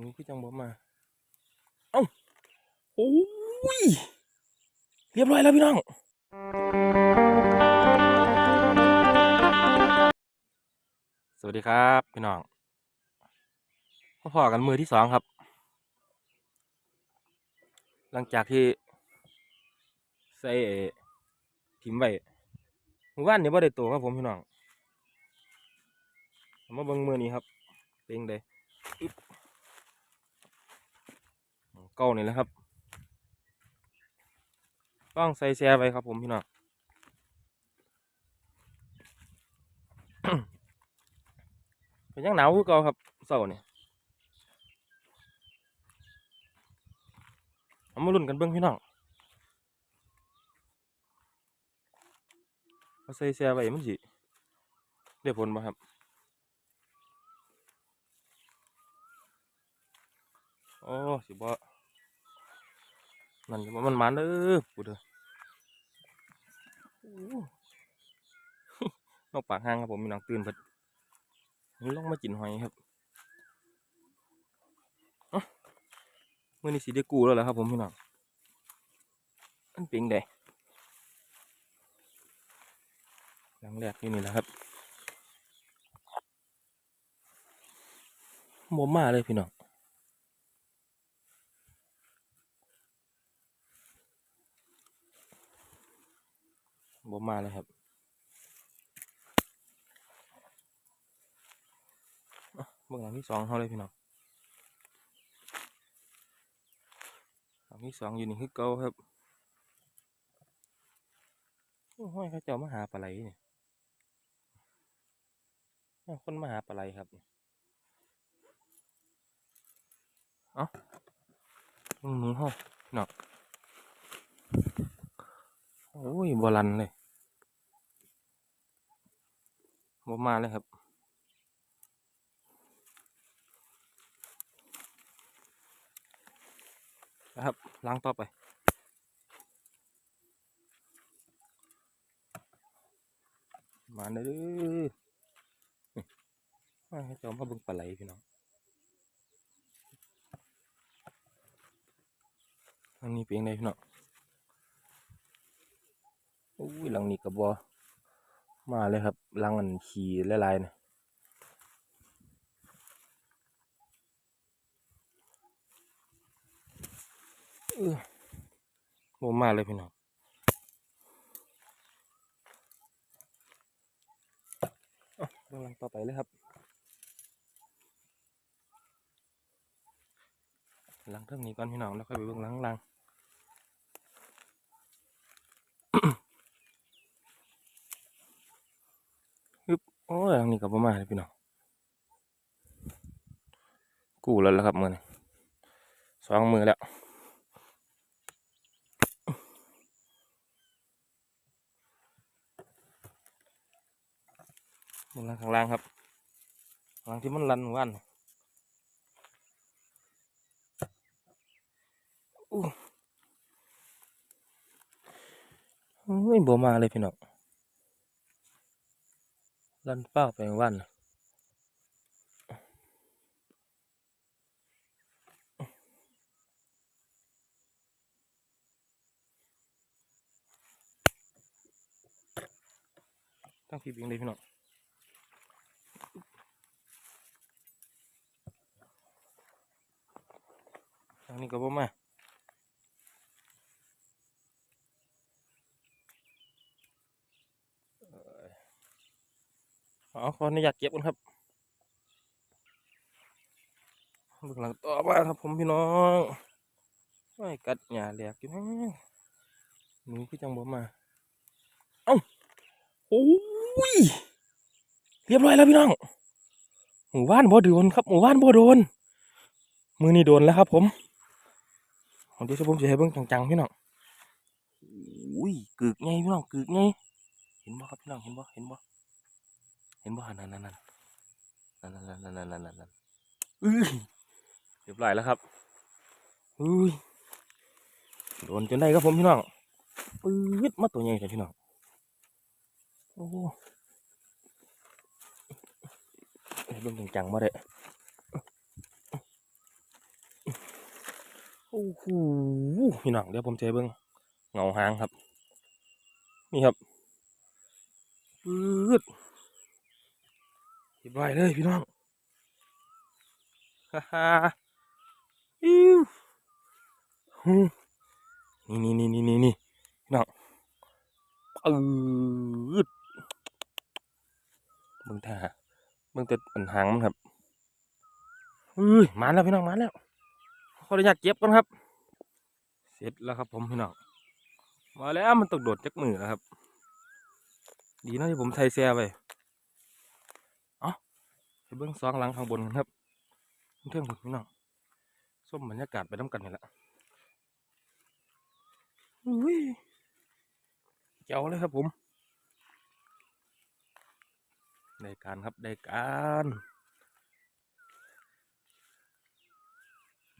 หนูคือจังบ่มา เอ้าโอ้ย เรียบร้อยแล้วพี่น้อง สวัสดีครับพี่น้องมาพอกันมือที่สองครับ หลังจากที่ใส่ทิ่มไว้เมื่อวานนี้บ่ได้ตัวครับผมพี่น้องมาเบิ่งมือนี้ครับเป็นจั่งใดอึ๊บ เก้านี่แหละครับต้องใส่แช่ไปครับผมพี่น้องเป็นยังหนาวคือเก่าครับเสาเนี่ยเอามาลุ้นกันเบิ่งพี่น้องเอาใส่แช่ไว้มันสิได้ผลบ่ครับโอ้สิบ่ นั่นมันมันเด้อปูเด้อโอ้นกปากห้างครับผมมีน้องตื่นเพิ่นนี่ลงมากินหอยครับเมื่อนี้สิได้กูแล้วเหรอครับผมพี่น้องมันเป็นไดหลังแรกนี่นี่แหละครับบ่มาเลยพี่น้อง บ่มาเลยครับเบื้องหลังที่สองเขาเลยพี่น้องหลังที่สองอยู่นี่คือเก่าครับโอ้ยเขาเจ้ามาหาปลาไหลเนี่ยคนมาหาปลาไหลครับเอ้าตรงนู้นเขาพี่น้องโอ้ยบอลันเลย บ่มาเลยครับ นะครับ ล้างต่อไปมาเด้อนี่มาให้จอมมาเบิ่งปลาไหลพี่น้องอันนี้เป็นยังไงพี่น้องอุ้ยหลังนี้กับบอ มาเลยครับลังอันขี่ลายๆนะเออบ่มาเลยพี่น้องเอาเบิ่งหลังต่อไปเลยครับหลังเท่านี้ก่อนพี่น้องแล้วค่อยไปเบิ่งหลังลัง โอ้ยหลังนี้ก็ประมาณพี่น้องกูแล้วล่ะครับมือนี้สองมือแล้วมือล่างข้างล่างครับข้างล่างที่มันรันหมู่บ้านอู้ไม่บ่มาเลยพี่น้อง ลันเป้าไปวันตั้งพี่บิงเลยพี่น้องทางนี้ก็บ่มาเอา ขออนุญาตเก็บกันครับเบื้องหลังต่อมาครับผมพี่น้องไม่กัดหญ้าแหลกอยู่นะหนูคือจังบ่มา เอ้าโอ้ยเรียบร้อยแล้วพี่น้อง หมู่บ้านบ่โดนครับ หมู่บ้านบ่โดน มือนี่โดนแล้วครับผมของเดี๋ยวผมจะให้เบิ่งจังๆพี่น้องอุ้ยกึกไงพี่น้องกึกไงเห็นบ่ครับพี่น้องเห็นบ่เห็นบ่ เห็นบ่นั่นนั่นนั่นนั่นนั่นนั่นนั่นนั่นนั่นนั่นอุ้ยเรียบร้อยแล้วครับอุ้ยโดนจนได้ครับผมพี่น้องปื๊ดมาตัวใหญ่เลยพี่น้องโอ้ให้เบิ่งจังๆมาเด้โอ้โหพี่น้องเดี๋ยวผมจะให้เบิ่งเงาหางครับ นี่ครับปืดเรียบร้อยเลยพี่น้องฮ่าฮ่าอิ้วฮึนี่นี่นี่นี่นี่นี่พี่น้องปืดเบิ่งท่าเบิ่งแต่ปัญหางมันครับเฮ้ยมาแล้วพี่น้องมาแล้วขออนุญาตเก็บก่อนครับ เสร็จแล้วครับผมพี่น้องมาแล้วมันตกโดดจากมือแล้วครับ ดีนะที่ผมไทยแซ่ไปเอ้า ไปเบื้องซองหลังข้างบนกันครับเพื่อนผมพี่น้องส้มบรรยากาศไปน้ำกันนี่แหละอุ้ยเจ้าเลยครับผมได้การครับได้การ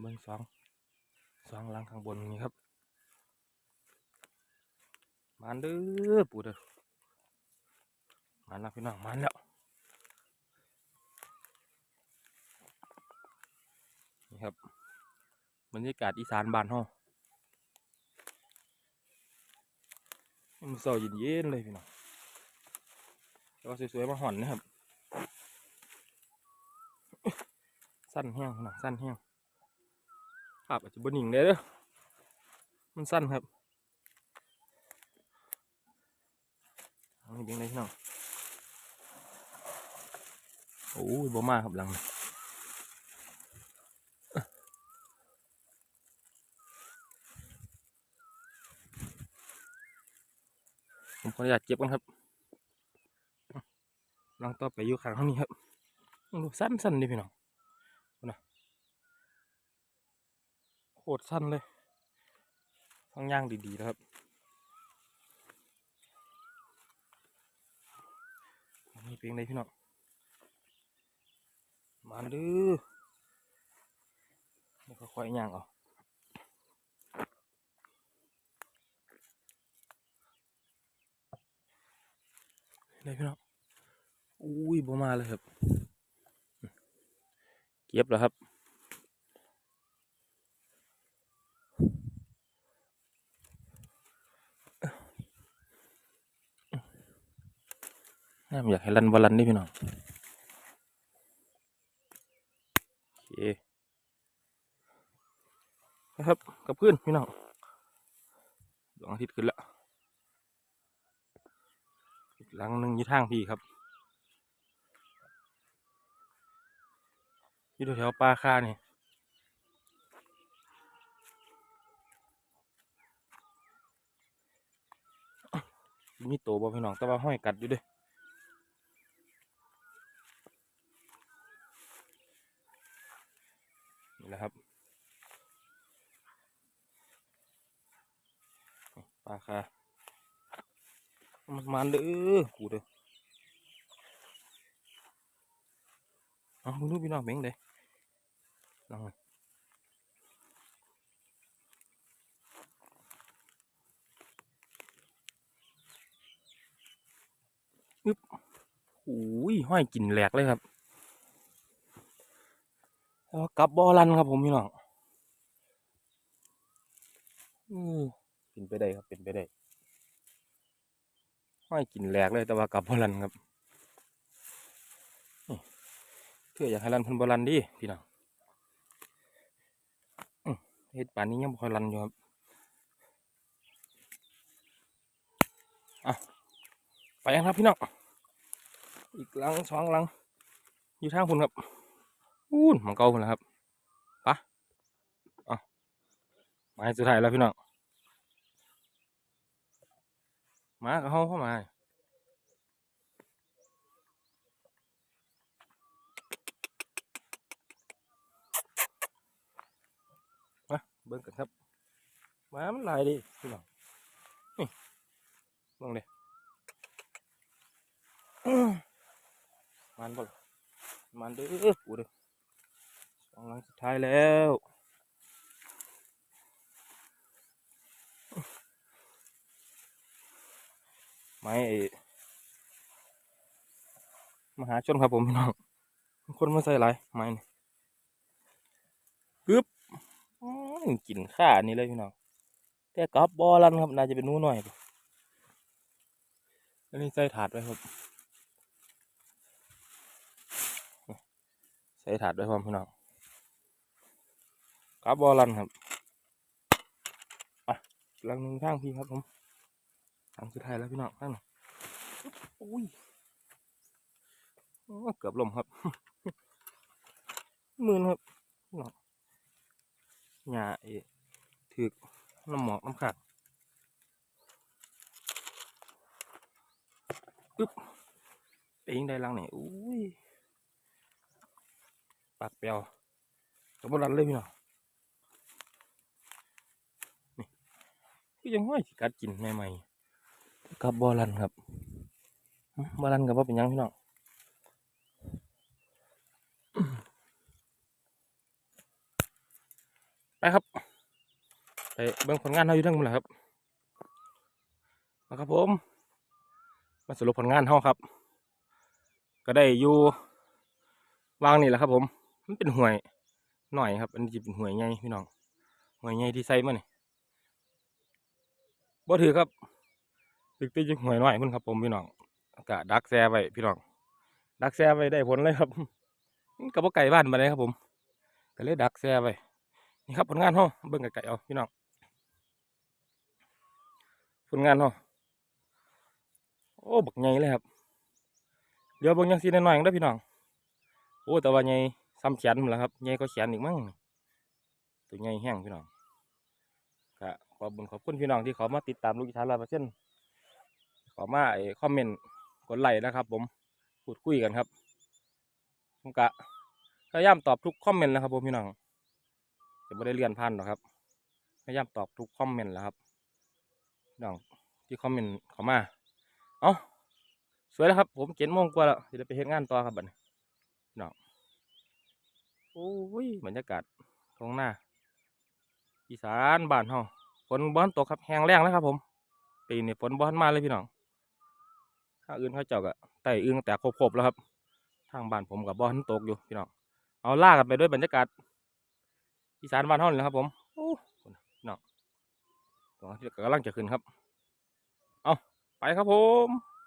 เบื้องสองสองหลังข้างบนนี่ครับมันเด้อปูเด้อมันแล้วพี่น้องมันแล้ว นี่ครับบรรยากาศอีสานบ้านห้องมันเศร้าเย็นๆเลยพี่น้องแล้วสวยๆมาห่อนนะครับ สั้นแห้งน้องสั้นแห้งภาพอาจจะบนิ่งเลยเด้อมันสั้นครับนนี้เป็นไงพี่น้องโอ้ยบ่มาครับหลัง ผมขออนุญาตเก็บกันครับลังต่อไปอยู่ข้างเท่านี้ครับดูสั้นๆดิพี่น้องนะโคตรสั้นเลยต้องย่างดีๆนะครับนนี้เป็นไงพี่น้องมาเด้อแล้วก็ค่อยย่างเอา เลยพี่น้องอุ้ยบ่มาเลยครับ เก็บแล้วครับน้ำอยากให้รันบอลันนี่พี่น้องโอเคนะครับกับเพื่อนพี่น้องดวงอาทิตย์ขึ้นแล้ว หลังหนึ่งอยู่ทางพี่ครับอยู่แถวปลาค่านี่มีโตบ่พี่น้องแต่ว่าห้อยกัดอยู่ด้วยนี่แหละครับปลาคา มันมันเด้อกูเด้อเอาดูพี่น้องเบ่งเด้ลองอึ๊บโอ้ยห้อยกินแหลกเลยครับแล้วกับบอลันครับผมพี่น้องอืมเป็นไปได้ครับเป็นไปได้ ไม่กินแหลกเลยแต่ว่ากลับบอลันครับเพื่ออยากให้รันพันบอลันดิพี่น้องเฮ็ดป่านนี้ยังบอยรันอยู่ครับอะไปยังครับพี่น้องอีกลังสองลัง อยู่ทางคุณครับอู้นมันเกาคนแล้วครับปะอะมาให้สุดท้ายแล้วพี่น้อง มากับเขาเข้ามามาเบิ่งกันครับมามันลายดิพี่น้องนี่ลองเลยมันบ่มันเด้อปูเด้อสองหลังสุดท้ายแล้ว ม้ไอ้มหาชนครับผมพี่น้องคนมาใส่หลายไม้นี่กึบกินข้านี่เลยพี่น้องแต่กับบอลันครับน่าจะเป็นนู้นหน่อยปะอันนี้ใส่ถาดไว้ครับใส่ถาดไว้พร้อมพี่น้องกับบอลันครับไปลังหนึ่งข้างพี่ครับผม ทางสุดท้ายแล้วพี่น้องข้างหนึ่งอุ้ยโอ้เกือบลมครับมือนครับพี่น้องหญ้าเอถือกน้ำหมอกน้ำขัดอึ๊บเองได้ลังไหนอุ้ยปากเปรียวกับบรันเลยพี่น้องนี่คือยังห้อยสิกัดกินใหม่ๆ กับบอลันครับบอลันกับว่าเป็นยังพี่น้องไปครับไปเบิ่งผลงานเราอยู่ทั้งหมดแล้วครับมาครับผม มาสรุปผลงานเราครับ ก็ได้อยู่วางนี่แหละครับ ผม มันเป็นห่วยหน่อยครับ อันนี้จะเป็นห่วยใหญ่พี่น้องห่วยใหญ่ที่ใส่มานี่บ่ถือครับ ตึกตีจะห่วยหน่อยมันครับผมพี่น้องกะดักแซ่ไว้พี่น้องดักแซ่ไว้ได้ผลเลยครับกับว่าไก่บ้านมาเลยครับผมก็เลยดักแซ่ไว้นี่ครับผลงานห้องเบิ่งไก่เอาพี่น้องผลงานห้องโอ้บักใหญ่เลยครับเดี๋ยวเบิ่งยังสีนน้อยๆได้พี่น้องโอ้แต่ว่าใหญ่ซ้ำแขนหมดแล้วครับใหญ่ก็แขนอีกมั้งตัวใหญ่แห้งพี่น้องก็ขอบคุญขอบคุณพี่น้องที่เขามาติดตามลูกอีสานร้อยเปอร์เซ็นต์ ขอมาไอ้คอมเมนต์กดไลค์นะครับ ผมพูดคุยกันครับผมกะพยายามตอบทุกคอมเมนต์นะครับผมพี่น้องจะไม่ได้เลื่อนผ่านหรอกครับพยายามตอบทุกคอมเมนต์แล้วครับพี่น้องที่คอมเมนต์เขามาเอาสวยแล้วครับ ผมเจ็ดโมงกว่าแล้วจะไปเฮ็ดงานต่อครับบัดนี้น้องโอ้ยบรรยากาศท้องหน้าอีสานบ้านเฮาฝนบ้านตกครับแห้งแล้งแล้วครับ ผมปีนี้ฝนบ้านมาเลยพี่น้อง ถ้างอื่นเขาเจ้าก็ไต่อึ้งแต่ครบๆแล้วครับ ทางบ้านผมกับบ้านตกอยู่พี่น้องเอาล่ากันไปด้วยบรรยากาศอีสานบ้านเฮานี่แหลยครับ ผมโอ้พี่น้องกำลังจะขึ้นครับ เอาไปครับผม